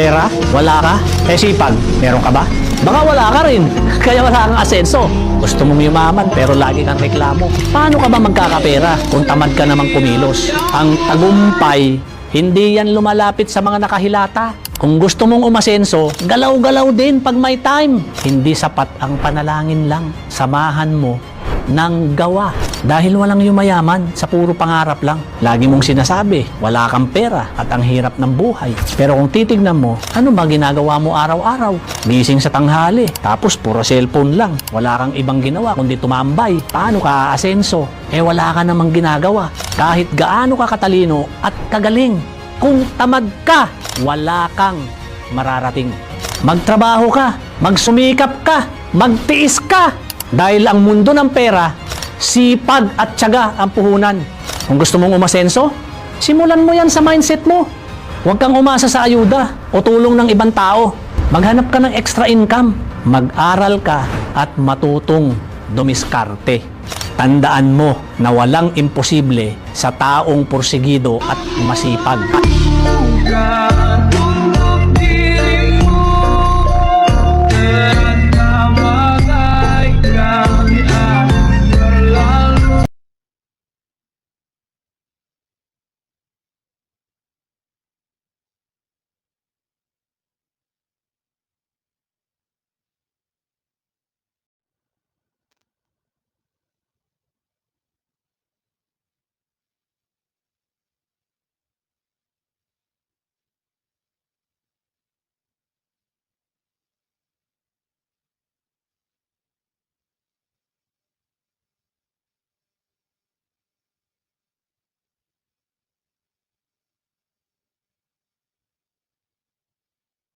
Pera? Wala ka? Eh sipag, meron ka ba? Baka wala ka rin, kaya wala kang asenso. Gusto mong yumaman pero lagi kang reklamo. Paano ka ba magkakapera kung tamad ka namang kumilos? Ang tagumpay, hindi yan lumalapit sa mga nakahilata. Kung gusto mong umasenso, galaw-galaw din pag may time. Hindi sapat ang panalangin lang. Samahan mo ng gawa. Dahil walang yumayaman sa puro pangarap lang. Lagi mong sinasabi, wala kang pera at ang hirap ng buhay. Pero kung titignan mo, ano ba ginagawa mo araw-araw? Gising sa tanghali, tapos puro cellphone lang. Wala kang ibang ginawa kundi tumambay. Paano ka aasenso? Eh wala ka namang ginagawa. Kahit gaano ka katalino at kagaling. Kung tamad ka, wala kang mararating. Magtrabaho ka, magsumikap ka, magtiis ka. Dahil ang mundo ng pera, sipag at tiyaga ang puhunan. Kung gusto mong umasenso, simulan mo yan sa mindset mo. Huwag kang umasa sa ayuda o tulong ng ibang tao. Maghanap ka ng extra income. Mag-aral ka at matutong dumiskarte. Tandaan mo na walang imposible sa taong porsigido at masipag. God